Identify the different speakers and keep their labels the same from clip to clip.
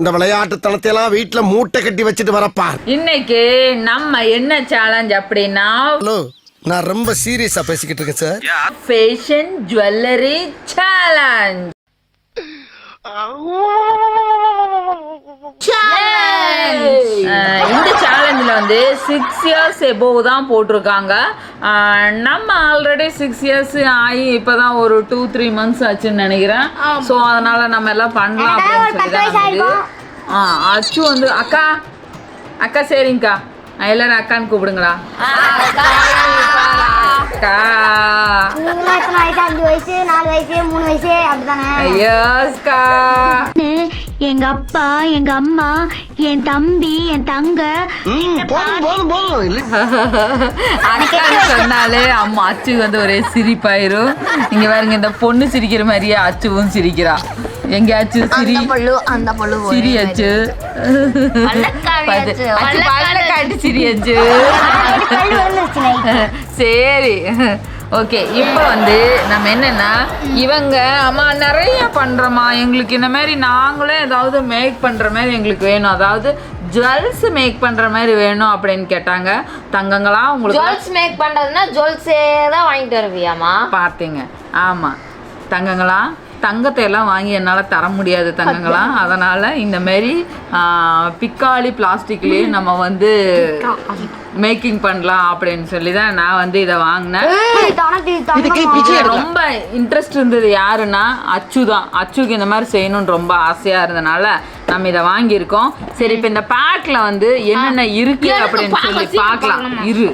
Speaker 1: இந்த விளையாட்டு தனத்தை எல்லாம் வீட்டுல மூட்டை கட்டி வச்சுட்டு வரப்பா
Speaker 2: இன்னைக்கு நம்ம என்ன சேலஞ்ச் அப்படின்னா
Speaker 1: ஹலோ நான் ரொம்ப சீரியஸா பேசிக்கிட்டு இருக்கேன் சார்
Speaker 2: ஃபேஷன் ஜுவல்லரி சேலஞ்ச் இந்த சேலஞ்சில் வந்து சிக்ஸ் இயர்ஸ் எபோவ் தான் போட்டிருக்காங்க. நம்ம ஆல்ரெடி சிக்ஸ் இயர்ஸ் ஆகி இப்போ தான் ஒரு டூ த்ரீ மந்த்ஸ் ஆச்சுன்னு நினைக்கிறேன். ஸோ அதனால நம்ம எல்லாம் பண்ணலாம் அப்படின்னு சொல்லி தான் ஆ அச்சு வந்து அக்கா அக்கா சரிங்கக்கா. எல்லாரும் அக்கான்னு கூப்பிடுங்களா? அக்கா.
Speaker 3: அஞ்சு வயசு நாலு வயசு மூணு வயசு அப்படிதானே
Speaker 2: ஐயோஸ்கா
Speaker 3: எங்க அப்பா எங்க அம்மா என் தம்பி என் தங்க.
Speaker 2: அக்கான்னு சொன்னாலே அம்மா அச்சு வந்து ஒரே சிரிப்பாயிரும். இங்க பாருங்க இந்த பொண்ணு சிரிக்கிற மாதிரியே அச்சுவும் சிரிக்கிறா. எங்க அச்சு சிரி
Speaker 3: அந்த பல்லு
Speaker 2: சிரி அச்சு
Speaker 3: அச்சு,
Speaker 2: அச்சு பல்ல காட்டி சிரி அச்சு சரி. ஓகே இப்போ வந்து நம்ம என்னன்னா இவங்க அம்மா நிறைய பண்றோமா எங்களுக்கு இந்த மாதிரி நாங்களே ஏதாவது மேக் பண்ற மாதிரி எங்களுக்கு வேணும். அதாவது ஜுவல்ஸ் மேக் பண்ற மாதிரி வேணும் அப்படின்னு கேட்டாங்க. தங்கங்களா உங்களுக்கு
Speaker 4: ஜுவல்ஸ் மேக் பண்றதுன்னா ஜுவல்ஸே தான் வாங்கிட்டு வருவியாமா
Speaker 2: பார்த்தீங்க. ஆமா. தங்கங்களா தங்கத்தை எல்லாம் வாங்கி என்னால் தர முடியாது தங்கங்களா அதனால இந்த மாதிரி ஆ, பிக்காளி பிளாஸ்டிக்லேயே நம்ம வந்து மேக்கிங் பண்ணலாம் அப்படின்னு சொல்லி தான் நான் வந்து இதை வாங்கினேன் ரொம்ப இன்ட்ரெஸ்ட் இருந்தது யாருன்னா அச்சு தான் அச்சுக்கு இந்த மாதிரி செய்யணும்னு ரொம்ப ஆசையா இருந்தனால நம்ம இதை வாங்கியிருக்கோம் சரி இப்போ இந்த பேக்ல வந்து என்னென்ன இருக்கு அப்படின்னு சொல்லி பார்க்கலாம் இரு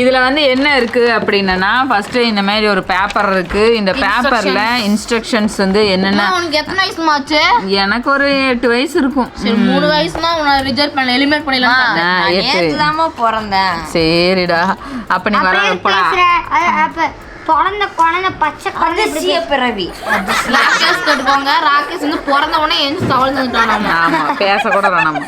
Speaker 2: இதுல வந்து என்ன இருக்கு அப்படின்னா ஃபர்ஸ்ட் இந்த மாதிரி ஒரு பேப்பர் இருக்கு. இந்த பேப்பர்ல இன்ஸ்ட்ரக்ஷன்ஸ் வந்து என்னென்ன
Speaker 4: உனக்கு எத்தனை வயசு ஆச்சு
Speaker 2: எனக்கு ஒரு எட்டு வயசு இருக்கும்.
Speaker 4: சரி மூணு வயசுனா உன்னை ரிஜெக்ட் பண்ணல எலிமினேட் பண்ணிடலாம்
Speaker 2: எட்டு.
Speaker 4: நேத்துதாம்மா பிறந்தேன்.
Speaker 2: சரிடா. அப்ப நீ வர
Speaker 3: அப்ப குழந்தை குழந்தை பச்சை குழந்தை
Speaker 4: அதிசய பிறவி. ராகேஷ் கேட்டுக்கோங்க ராகேஷ் வந்து பிறந்த உடனே எந்த தவழ்ந்துட்டானாமா
Speaker 2: ஆமா பேச கூட வேணாம்.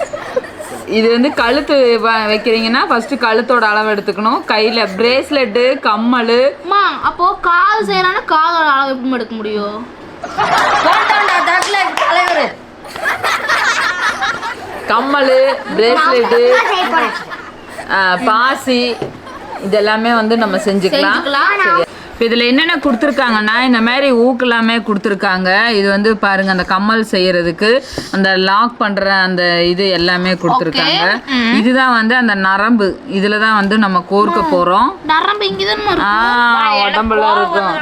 Speaker 2: இது வந்து கழுத்து வ- வைக்கிறீங்கன்னா ஃபர்ஸ்ட் கழுத்தோட அளவு எடுத்துக்கணும். கையில பிரேஸ்லெட்டு கம்மல்.
Speaker 4: அம்மா அப்போ கால் செய்யறானா காலோட அளவு எப்படி எடுக்க முடியும் தலைவர்.
Speaker 2: கம்மல் பிரேஸ்லெட்டு பாசி இதெல்லாமே வந்து நம்ம செஞ்சுக்கலாம். இதுல என்னென்ன கொடுத்துருக்காங்கன்னா இந்த மாதிரி ஊக்கெல்லாமே கொடுத்துருக்காங்க. இது வந்து பாருங்க அந்த கம்மல் செய்யறதுக்கு அந்த லாக் பண்ற அந்த இது எல்லாமே கொடுத்துருக்காங்க. இதுதான் வந்து அந்த நரம்பு. இதுல தான் வந்து நம்ம கோர்க்க போறோம்.
Speaker 4: நரம்பு இங்கதான்
Speaker 2: ஆ உடம்புல இருக்கும்.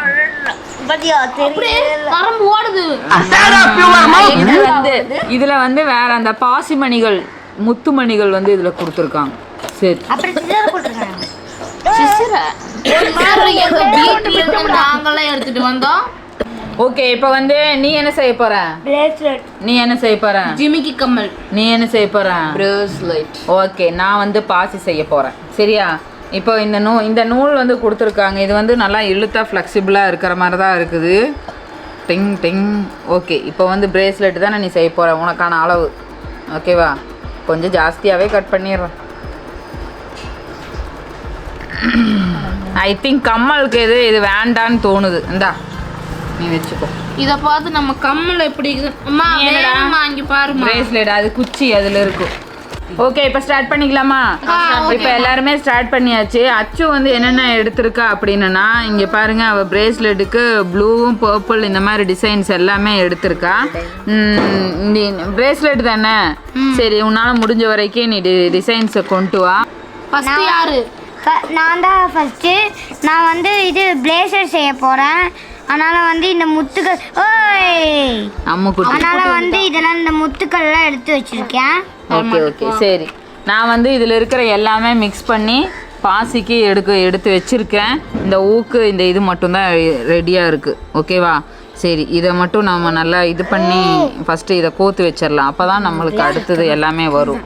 Speaker 2: இதுல வந்து வேற அந்த பாசிமணிகள் முத்துமணிகள் வந்து இதுல கொடுத்துருக்காங்க. சரி.
Speaker 4: எடுத்துட்டு வந்தோம்.
Speaker 2: ஓகே இப்போ வந்து நீ என்ன செய்ய போற?
Speaker 3: பிரேஸ்லெட்
Speaker 2: நீ என்ன செய்ய போற?
Speaker 4: ஜிமிக்கி கம்மல்.
Speaker 2: நீ என்ன செய்ய போற?
Speaker 4: பிரேஸ்லைட்
Speaker 2: ஓகே நான் வந்து பாசி செய்ய போறேன். சரியா? இப்போ இந்த நூ இந்த நூல் வந்து கொடுத்துருக்காங்க. இது வந்து நல்லா இழுத்தா ஃப்ளெக்சிபிளாக இருக்கிற மாதிரி தான் இருக்குது. டிங் டிங் ஓகே இப்போ வந்து பிரேஸ்லெட் தானே நீ செய்ய போற? உனக்கான அளவு. ஓகேவா? கொஞ்சம் ஜாஸ்தியாகவே கட் பண்ணிடுறேன். ஐ திங்க் கம்மலுக்கு இது இது வேண்டான்னு தோணுது. இந்தா நீ வச்சுக்கோ.
Speaker 4: இத பார்த்து நம்ம கம்மல் எப்படி அம்மா? வேணுமா இங்க பாருமா
Speaker 2: பிரேஸ்லெட் அது குச்சி அதில் இருக்கும் ஓகே இப்போ ஸ்டார்ட் பண்ணிக்கலாமா? இப்போ எல்லாருமே ஸ்டார்ட் பண்ணியாச்சு. அச்சு வந்து என்னென்ன எடுத்திருக்கா அப்படின்னா இங்கே பாருங்க அவ பிரேஸ்லெட்டுக்கு ப்ளூவும் பர்பிள் இந்த மாதிரி டிசைன்ஸ் எல்லாமே எடுத்திருக்கா. பிரேஸ்லெட் தானே? சரி உன்னால முடிஞ்ச வரைக்கும் நீ டிசைன்ஸை கொண்டு வா.
Speaker 4: ஃபர்ஸ்ட் யாரு?
Speaker 3: நான் தான் ஃபர்ஸ்ட்டு நான் வந்து இது பிளேசர் செய்ய போகிறேன் அதனால் வந்து இந்த முத்துக்கள் ஓய்! அதனால் வந்து இதெல்லாம் இந்த முத்துக்கள்லாம் எடுத்து வச்சுருக்கேன்.
Speaker 2: ஓகே ஓகே சரி. நான் வந்து இதில் இருக்கிற எல்லாமே மிக்ஸ் பண்ணி பாசிக்கு எடுக்க எடுத்து வச்சிருக்கேன். இந்த ஊக்கு இந்த இது மட்டும்தான் ரெடியாக இருக்குது ஓகேவா சரி இதை மட்டும் நம்ம நல்லா இது பண்ணி ஃபஸ்ட்டு இதை கோத்து வச்சிடலாம் அப்போ தான் நம்மளுக்கு அடுத்தது எல்லாமே வரும்.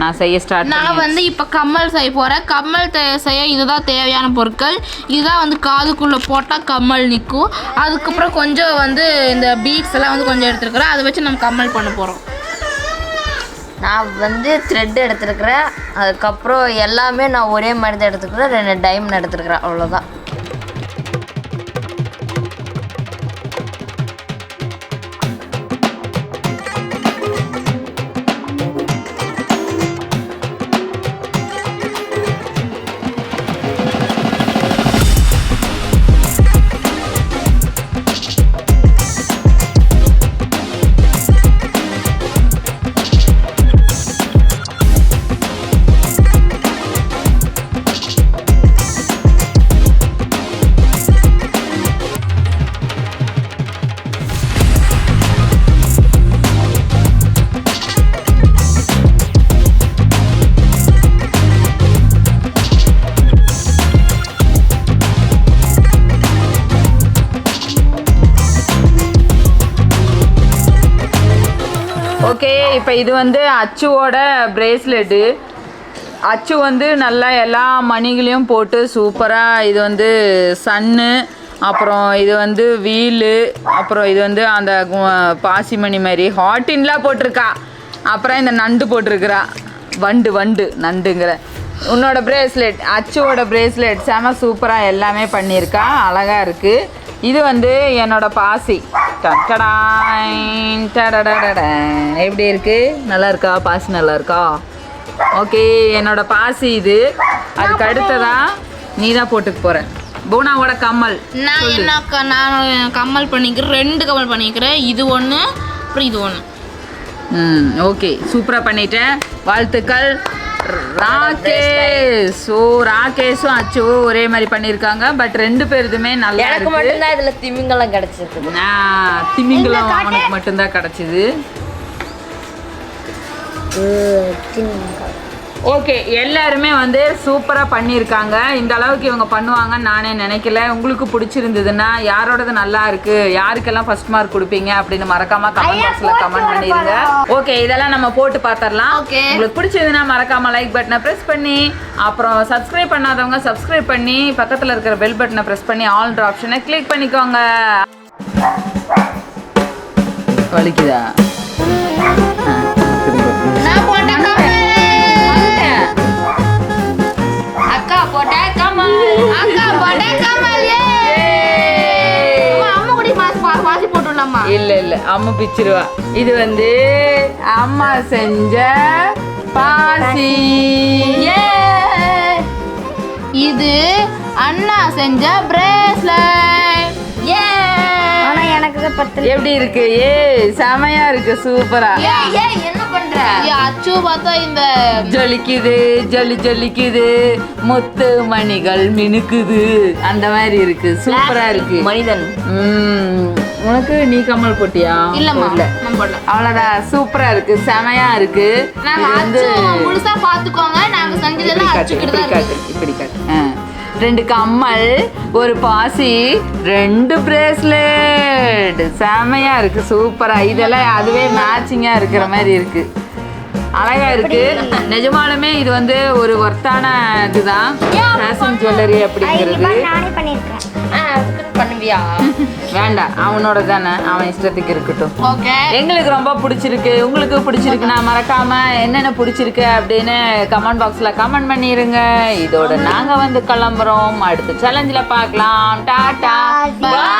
Speaker 2: நான் செய்ய ஸ்டார்ட்
Speaker 4: நான் வந்து இப்ப கம்மல் செய்ய போறேன். கம்மல் செய்ய இதுதான் தேவையான பொருட்கள். இதுதான் வந்து காதுக்குள்ள போட்டா கம்மல் நிற்கும் அதுக்கப்புறம் கொஞ்சம் வந்து இந்த பீட்ஸ் எல்லாம் வந்து கொஞ்சம் எடுத்துருக்குறேன். அதை வச்சு நம்ம கம்மல் பண்ண போறோம்.
Speaker 5: நான் வந்து த்ரெட் எடுத்துருக்கிறேன். அதுக்கப்புறம் எல்லாமே நான் ஒரே மாதிரி தான் எடுத்துக்கிறேன். ரெண்டு டைமண்ட் எடுத்துருக்கிறேன். அவ்வளோதான்
Speaker 2: இப்போ இது வந்து அச்சுவோட பிரேஸ்லெட்டு அச்சு வந்து நல்லா எல்லா மணிகளையும் போட்டு சூப்பராக இது வந்து சன்னு அப்புறம் இது வந்து வீலு அப்புறம் இது வந்து அந்த கு- பாசிமணி மாதிரி ஹாட்டின்லாம் போட்டிருக்கா. அப்புறம் இந்த நண்டு போட்டிருக்கிறா. வண்டு வண்டு நண்டுங்கிற. உன்னோட பிரேஸ்லெட் அச்சுவோட பிரேஸ்லெட் செம சூப்பராக எல்லாமே பண்ணியிருக்கா. அழகாக இருக்குது இது வந்து என்னோட பாசி. எப்படி இருக்கு? நல்லா இருக்கா? பாசி நல்லா இருக்கா? ஓகே என்னோட பாசி இது. அதுக்கு அடுத்ததா நீ தான் போட்டுக்க போற. பூனாவோட கம்மல்.
Speaker 4: நான் என்ன நான் கம்மல் பண்ணிக்கிறேன். ரெண்டு கம்மல் பண்ணிக்கிறேன். இது ஒன்று அப்புறம் இது ஒன்று
Speaker 2: ம் ஓகே. சூப்பராக பண்ணிட்டேன். வாழ்த்துக்கள். ராகேஷ். ஓ ராகேஷும் அச்சுவும் ஒரே மாதிரி பண்ணியிருக்காங்க. பட் ரெண்டு பேருதுமே நல்லா
Speaker 5: எனக்கு மட்டும்தான் இதுல திமிங்கலம் கிடைச்சிருக்குது
Speaker 2: நான் திமிங்கலம் அவனுக்கு மட்டும்தான் கிடைச்சிது. ஓகே எல்லாருமே வந்து சூப்பராக பண்ணியிருக்காங்க. இந்த அளவுக்கு இவங்க பண்ணுவாங்கன்னு நானே நினைக்கல. உங்களுக்கு பிடிச்சிருந்ததுன்னா யாரோடது நல்லா இருக்கு யாருக்கெல்லாம் ஃபர்ஸ்ட் மார்க் கொடுப்பீங்க அப்படின்னு மறக்காம கமெண்ட் பாக்ஸில் கமெண்ட் பண்ணிடுங்க ஓகே இதெல்லாம் நம்ம போட்டு பார்த்துடலாம். உங்களுக்கு பிடிச்சதுன்னா மறக்காம லைக் பட்டனை ப்ரெஸ் பண்ணி அப்புறம் சப்ஸ்கிரைப் பண்ணாதவங்க சப்ஸ்கிரைப் பண்ணி பக்கத்தில் இருக்கிற பெல் பட்டனை ப்ரெஸ் பண்ணி ஆல்ன்ற ஆப்ஷனை கிளிக் பண்ணிக்கோங்க. வலிக்குதா? இல்ல இல்ல அம்மா பிச்சிருவா. இது வந்து அம்மா செஞ்ச பாசி.
Speaker 4: இது அண்ணா செஞ்ச பிரேஸ்லெட் ஏ.
Speaker 3: ஆனா எனக்கு பத்து
Speaker 2: எப்படி இருக்கு? ஏ செமையா இருக்கு சூப்பரா.
Speaker 5: என்ன பண்ற
Speaker 4: அச்சு பார்த்தா இந்த
Speaker 2: ஜொலிக்குது ஜொலி ஜொலிக்குது. முத்து மணிகள் மினுக்குது. அந்த மாதிரி இருக்கு. சூப்பரா இருக்கு.
Speaker 5: மனிதன்.
Speaker 2: ம், உனக்கு நீ கமல் போட்டியா?
Speaker 4: இல்லம்மா
Speaker 2: இல்ல அவ்வளவுதான் சூப்பரா இருக்கு. செமையா இருக்கு.
Speaker 4: நாங்க
Speaker 2: வந்து
Speaker 4: அச்சு முழுசா பாத்துக்கோங்க நாங்க
Speaker 2: இப்படி
Speaker 4: செஞ்சதெல்லாம்
Speaker 2: காட்டு இப்படி காட்டு. காட்டு. ரெண்டு கம்மல் ஒரு பாசி ரெண்டு பிரேஸ்லெட். செமையா இருக்கு. சூப்பரா. இதெல்லாம் அதுவே மேட்சிங்கா இருக்கிற மாதிரி இருக்கு. அழகா இருக்கு. நிஜமாலுமே இது வந்து ஒரு ஒர்த்தான இதுதான். ஃபேஷன் ஜுவல்லரி அப்படிங்கிறது.
Speaker 3: நானே பண்ணிருக்கேன்.
Speaker 5: பண்ணுவியா?
Speaker 2: வேண்டாம் அவனோட தானே அவன் இஷ்டத்துக்கு இருக்கட்டும்.
Speaker 4: ஓகே.
Speaker 2: எங்களுக்கு ரொம்ப பிடிச்சிருக்கு. உங்களுக்கு பிடிச்சிருக்குன்னா மறக்காம என்னென்ன பிடிச்சிருக்கு அப்படின்னு கமெண்ட் பாக்ஸ்ல கமெண்ட் பண்ணிருங்க. இதோட நாங்க வந்து கிளம்புறோம். அடுத்த சேலஞ்சில் பார்க்கலாம். டாடா பாய்